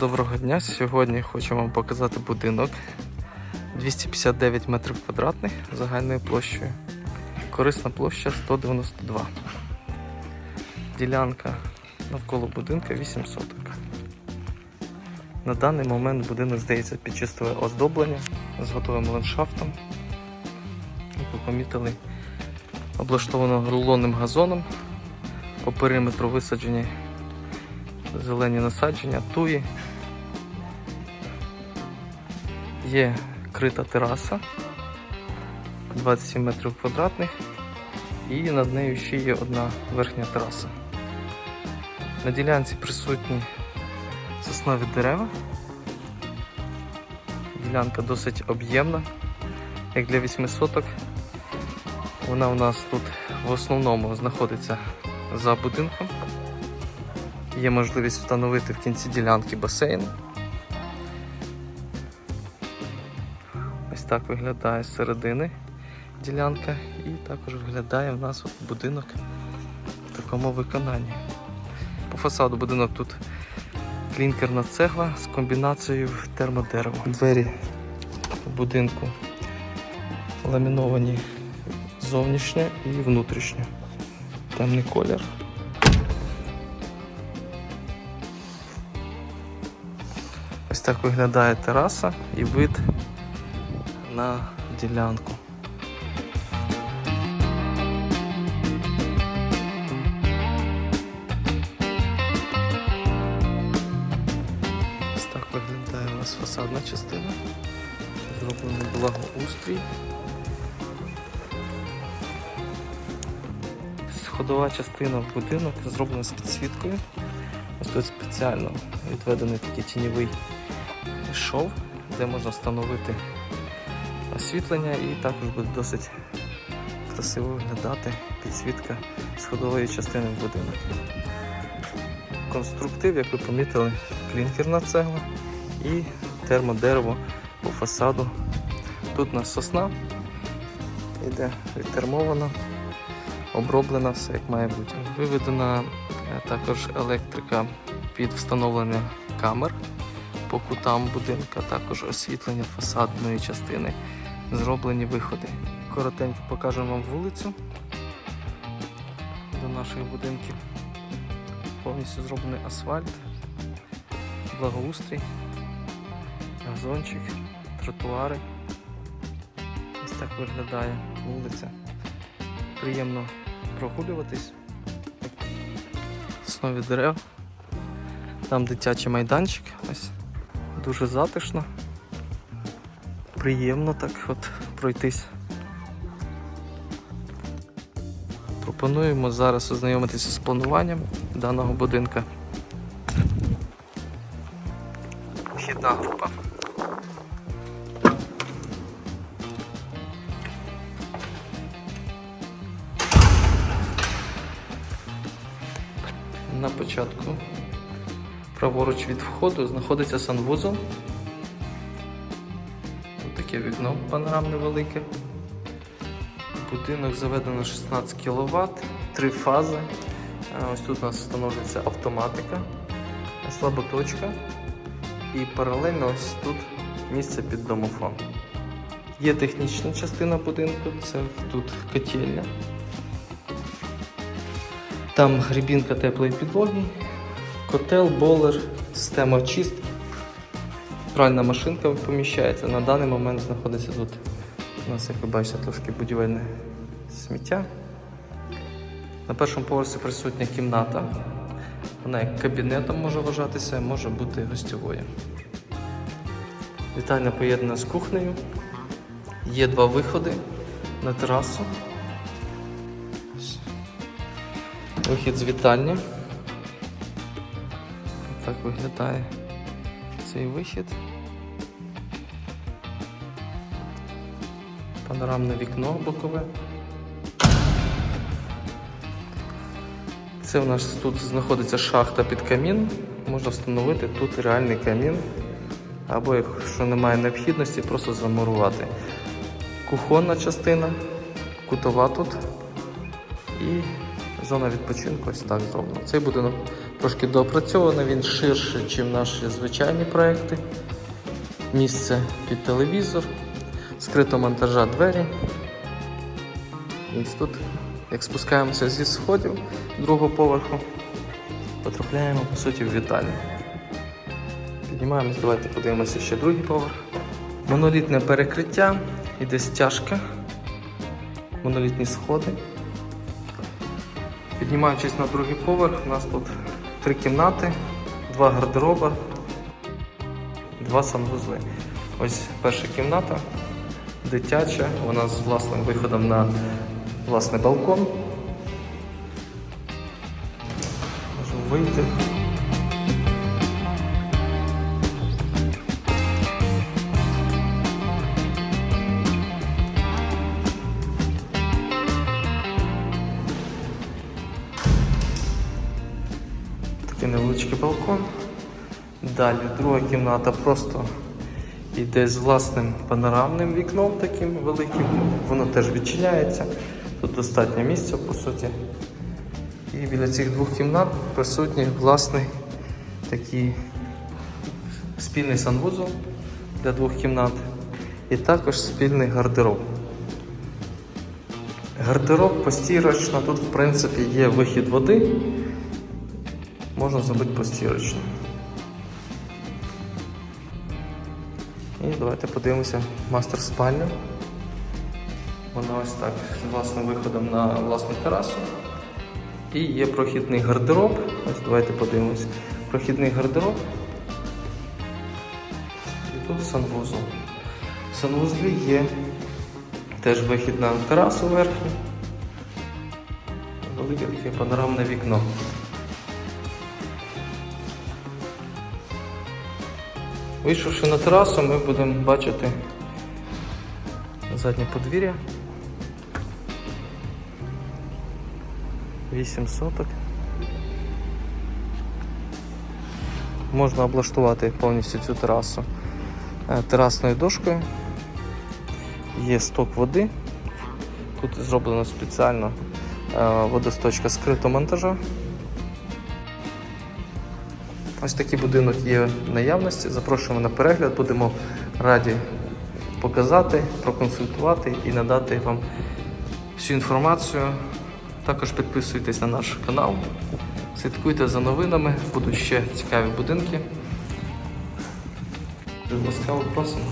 Доброго дня. Сьогодні хочу вам показати будинок 259 метрів квадратних загальною площею. Корисна площа 192. Ділянка навколо будинка 8 соток. На даний момент будинок здається під чистове оздоблення з готовим ландшафтом. Як ви помітили, облаштовано рулонним газоном. По периметру висаджені зелені насадження, туї. Є крита тераса 27 метрів квадратних і над нею ще є одна верхня тераса. На ділянці присутні соснові дерева. Ділянка досить об'ємна, як для 8 соток. Вона у нас тут в основному знаходиться за будинком. Є можливість встановити в кінці ділянки басейн. Так виглядає з середини ділянка і також виглядає в нас будинок в такому виконанні. По фасаду будинок тут клінкерна цегла з комбінацією термодерева. Двері будинку ламіновані зовнішньо і внутрішньо. Темний колір. Ось так виглядає тераса і вид на ділянку. Ось так виглядає у нас фасадна частина. Зроблений благоустрій. Сходова частина в будинок зроблена з підсвіткою. Ось тут спеціально відведений такий тіньовий шов, де можна встановити освітлення і також буде досить красиво виглядати підсвітка сходової частини в будинок. Конструктив, як ви помітили, клінкерна цегла і термодерево по фасаду. Тут у нас сосна йде відтермована, оброблена все як має бути. Виведена е, також електрика під встановлення камер по кутам будинка, також освітлення фасадної частини, зроблені виходи. Коротенько покажемо вам вулицю до наших будинків. Повністю зроблений асфальт, благоустрій, газончик, тротуари. Ось так виглядає вулиця. Приємно прогулюватись. Основі дерев. Там дитячий майданчик. Ось дуже затишно. Приємно так от пройтись. Пропонуємо зараз ознайомитися з плануванням даного будинка. Вхідна група. На початку праворуч від входу знаходиться санвузол. Таке вікно панорамне велике. Будинок заведено 16 кВт, три фази. Ось тут у нас встановлюється автоматика, слаботочка. І паралельно ось тут місце під домофон. Є технічна частина будинку, це тут котельня. Там грібінка теплої підлоги, котел, болер, система очистки. Пральна машинка поміщається. На даний момент знаходиться тут. У нас, як ви бачите, трошки будівельне сміття. На першому поверсі присутня кімната. Вона як кабінетом може вважатися, може бути гостьовою. Вітальня поєднана з кухнею. Є два виходи на терасу. Вихід з вітальні. Так виглядає цей вихід. Панорамне вікно бокове. Це у нас тут знаходиться шахта під камін. Можна встановити тут реальний камін. Або якщо немає необхідності, просто замурувати. Кухонна частина, кутова тут і Зона відпочинку ось так зроблена. Цей будинок трошки доопрацьований, він ширший, ніж наші звичайні проекти. Місце під телевізор, скрито монтажа двері. І тут, як спускаємося зі сходів другого поверху, потрапляємо по суті в вітальню. Піднімаємось, давайте подивимося ще другий поверх. Монолітне перекриття, іде стяжка, монолітні сходи. Піднімаючись на другий поверх, у нас тут три кімнати, два гардероба, два санвузли. Ось перша кімната, дитяча, вона з власним виходом на власний балкон. Можу вийти. Невеличкий балкон. Далі друга кімната просто йде з власним панорамним вікном таким великим. Воно теж відчиняється. Тут достатньо місця по суті. І біля цих двох кімнат присутній власний такий спільний санвузол для двох кімнат. І також спільний гардероб. Гардероб постірочно, тут в принципі є вихід води можна зробити постірочно. І давайте подивимося мастер спальню. Вона ось так з власним виходом на власну терасу. І є прохідний гардероб. Ось давайте подивимося. Прохідний гардероб. І тут санвузол. В санвузлі є теж вихід на терасу верхню. Велике таке панорамне вікно. Вийшовши на терасу, ми будемо бачити заднє подвір'я. 8 соток. Можна облаштувати повністю цю терасу е, терасною дошкою. Є сток води. Тут зроблено спеціально е, водосточка скритого монтажа. Ось такий будинок є в наявності. Запрошуємо на перегляд, будемо раді показати, проконсультувати і надати вам всю інформацію. Також підписуйтесь на наш канал, слідкуйте за новинами, будуть ще цікаві будинки. Ласкаво просимо.